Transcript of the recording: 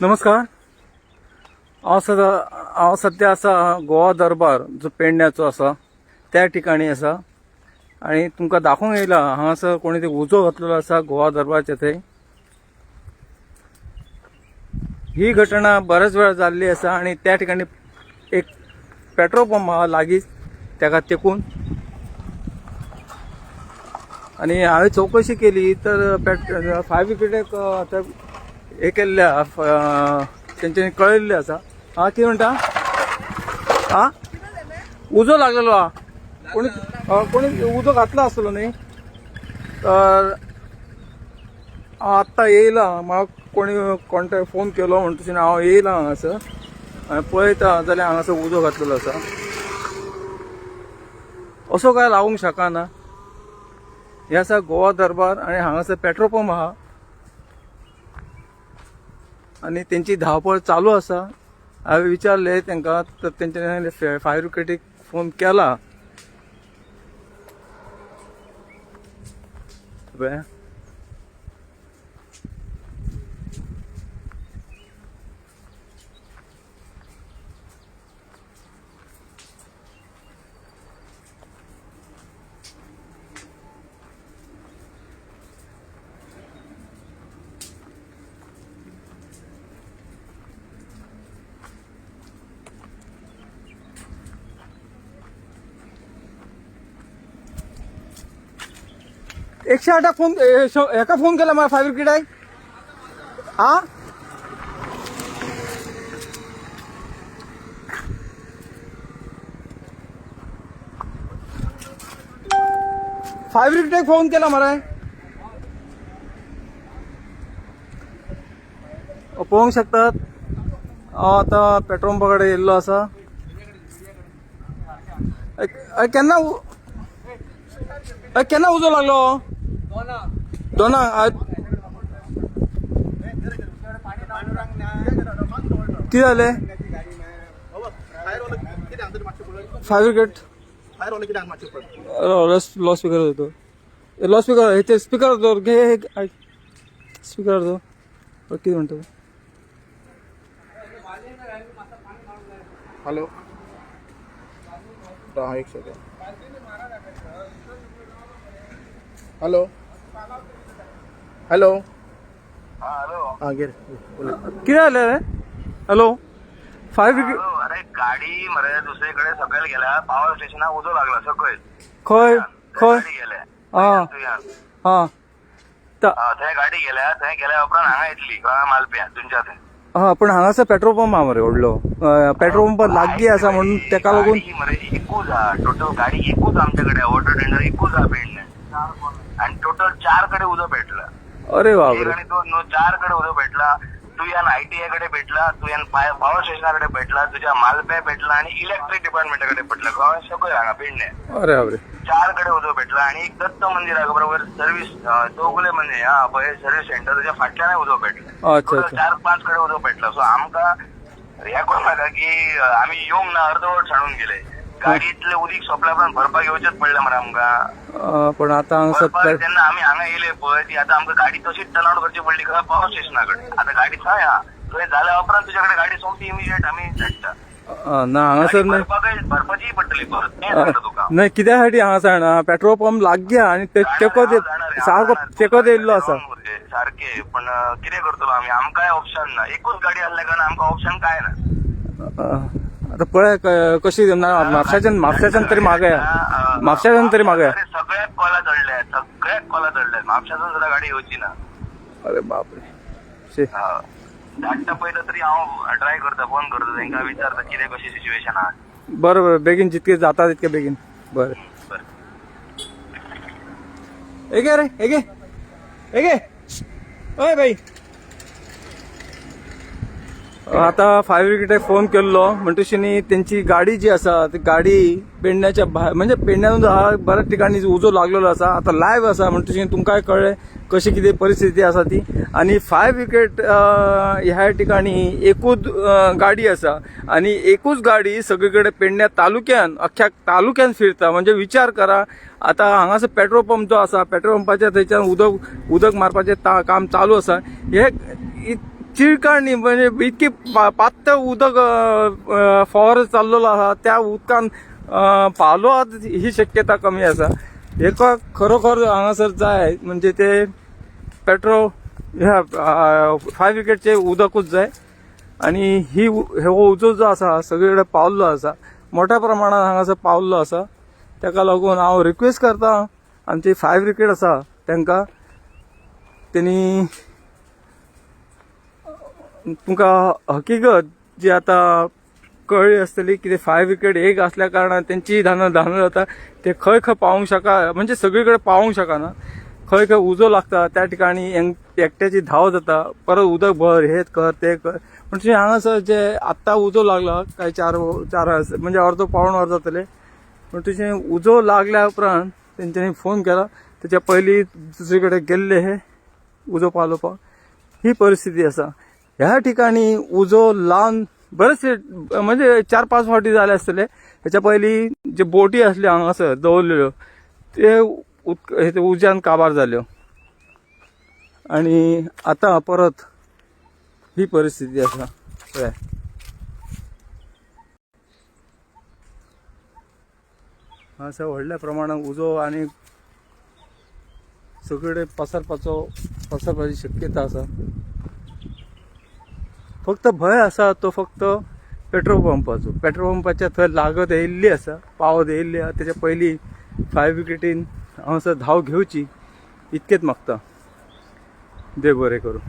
नमस्कार. हांव सदा हांव सध्या आसा गोवा दरबार जो पेडण्याचो आसा त्या ठिकाणी आसा आनी तुमकां दाखोवंक येयला हांगासर कोणी ते उजो घातलेलो आसा गोवा दरबारच्या थंय ही घटना बऱ्याच वेळा जाल्ली आसा आनी त्या ठिकाणी एक पेट्रोल पंप आहा लागींच ताका तेकून आणि हांवें चवकशी केली तर पेट फायर ब्रिगेडाक आतां हे केल्ल्या तेंच्यांनी कळयल्लें आसा आं कितें म्हणटा आं उजो लागलेलो आहा कोणी कोणी उजो घातलो आसलो न्ही? तर हांव आत्तां येयला म्हाका कोणी कॉन्टेक्ट फोन केलो म्हणटच हांव येयला हांगासर आनी पळयता जाल्यार हांगासर उजो घातलेलो आसा असो काय लावूंक शकना हे आसा गोवा दरबार आणि हांगासर पेट्रोल पंप आहा आणि त्यांची धावपळ चालू आसा हांवें विचारले तांकां तर तेंच्यांनी फायर ब्रिगेडीक फोन केला. एकशे आठ फोन एका हेका फोन केला मला फायर आहे. आ? फायर ब्रिगेडाक फोन केला मरे पळोवंक शकतात. आता आतां पेट्रोल पंपा कडेन येयल्लो आसा केन्ना केन्ना उजो लागलो? दोना. कितें जालें फायर ब्रिगेड लॉ स्पीकर होतो लॉ स्पीकर हेचे स्पीकर दवर घे स्पीकर दवर कितें म्हणटा तो? हॅलो. हा एक सेकंड हॅलो. हॅलो हा गे बोला कितें जालें रे हॅलो फायर ब्रिगेड अरे गाडी मरे दुसरीकडे सकयल गेल्या पॉवर स्टेशनाक उजो लागला सकयल खंय खंय. हा हा, थंय गाडी गेल्या थंय गेल्या उपरांत हांगा येतली मालप्या तुमच्या थंय हा पण हांगासर पेट्रोल पंप आहा मरे व्हडलो पेट्रोल पंप लागीं आसा म्हणून तेका लागून मरे एकूच हा टोटल गाडी एकूच आमच्या कडेन वॉटर टेंडर एकूच हा पेडणे आणि टोटल चारकडे उजो भेटला. अरे आणि न्हू चारकडे उजो भेटला. तुयान आयटीआयकडे भेटला तुयान पॉवर स्टेशनाकडे भेटला तुझ्या मालप्या भेटला आणि इलेक्ट्रिक डिपार्टमेंटाकडे भेटला. गोंया सकयल हांगा पेडणे चारकडे उजो भेटला आणि एक दत्त मंदिरा बरोबर? सर्व्हिस चौगुले म्हणजे हा पळय सर्व्हिस सेंटर त्याच्या फाटल्यान उजो भेटला. चार पाच कडे उजो भेटला. सो आमकां हे करूं नाका की आम्ही येवंक ना अर्धवट सांडून गेले. गाडीतले उदीक सोंपल्या उपरांत भरपाक येवचेच पडले मरे आमकां. अं, पण आता हांगासर जेन्ना आमी हांगा येयले पळय ती आता आमकां गाडी तशीच टर्न आउट करची पडली खंय पॉवर स्टेशना कडेन आता गाडी थंय हा. थंय जाल्या उपरांत तुझ्या कडेन गाडी सोंपती इमिजिएट आमी धाडटा अं, ना हांगासर गाडी न्हय भरपाकय भरपाची पडटली परत. सांगता तुका. नाही कित्या खातीर हांगासर ना पेट्रोल पंप लागीं आहा आणि ते तेको दे सारको तेको दिल्लो आसा सारखे. पण अं, कितें करतलो आमी आमकांय ऑप्शन ना. एकूच गाडी आसल्या कारण आमकां ऑप्शन काय ना. अं, आता पळय क- कशी ना म्हापशाच्यान म्हापशाच्यान तरी मागया अं, म्हापशाच्यान तरी मागया अरे, सगळ्याक कॉला चडल्या सगळ्याक कॉला चडल्या म्हापशासून सुद्धा गाडी येवची ना. अरे बापरे. शे. हं. धाडटा पळयता तरी हांव ट्राय करता फोन करता. तांकां विचारता कितें कशी सिच्युएशन आहा? बरं बरं. बेगीन जितके जाता तितके बेगीन. बरें. बरें. घे रे हे हे घे. अय बाई. आता फायर ब्रिगेडाक फोन केल्लो. म्हणटशीनी त्यांची गाडी जी आसा ती गाडी पेडण्याच्या भायर म्हणजे पेडण्यान हा बऱ्याच ठिकाणी उजो लागलेलो आसा आता लायव्ह आसा म्हणटशी तुमकांय कळ्ळें कशी कितें परिस्थिती आसा ती? आणि फायर ब्रिगेड ह्या ठिकाणी एकूच गाडी आसा आणि एकूच गाडी सगळीकडे पेडण्या तालुक्यान अख्ख्या तालुक्यान फिरता. म्हणजे विचार करा आता हांगासर पेट्रोल पंप जो आसा पेट्रोल पंपाच्या थंयच्यान उदक उदक मारपाचें ता- काम चालू आसा हे इ- म्हणजे इतकी पा- पातळ उदक फवार चाललेलो आहा त्या उदकान पावलो ही शक्यता कमी आसा. एका खरोखर हांगासर जाय म्हणजे ते पेट्रोल ह्या फाय विकेटचे उदकूच जाय. आणि ही हो उजो जो आसा सगळीकडे पावल्लो आसा. मोठ्या प्रमाणात हांगासर पावल्लो आसा. ताका लागून हांव रिक्वेस्ट करता आमची फाय विकेट आसा तांकां. त्यांनी तुमकां हकीकत जी आतां कळ्ळी आसतली कितें ते फाय विकेट एक असल्या कारणान तेंची धान धान जाता ते खंय खंय पावूंक शका म्हणजे सगळीकडे पावूंक शकना खंय खंय उजो लागता त्या ठिकाणी एकट्याची धाव जाता परत उदक भर हे कर ते कर. म्हणजे हांगासर जे आत्तां उजो लागला काय चार चार म्हणजे अर्दो पावण वर जातले पण तुझे उजो लागल्या उपरांत तेंच्यांनी फोन केला त्याच्या पयलीं दुसरीकडे गेल्ले हे उजो पालोवपाक ही परिस्थिती आसा ह्या ठिकाणी उजो लावन बरेचसे म्हणजे चार पाच फावटी जाले आसतले ह्याच्या पयलीं जे बोटी असले हांगासर दवरलेल्यो ते उदक हे उज्यान काबार जाल्यो आणि आतां परत ही परिस्थिती आसा पळय हांगासर व्हडल्या प्रमाणात उजो आणि सगळे पसरपाचो पसरपाची शक्यता आसा फक्त भंय आसा तो फक्त पेट्रोल पंपाचो. पेट्रोल पंपाच्या थंय लागत येयल्ली आसा पावत येयल्ली आसा तेच्या पयलीं फाय विकेटीन हांगासर धांव घेवची इतकेंच मागता. देव बरें करूं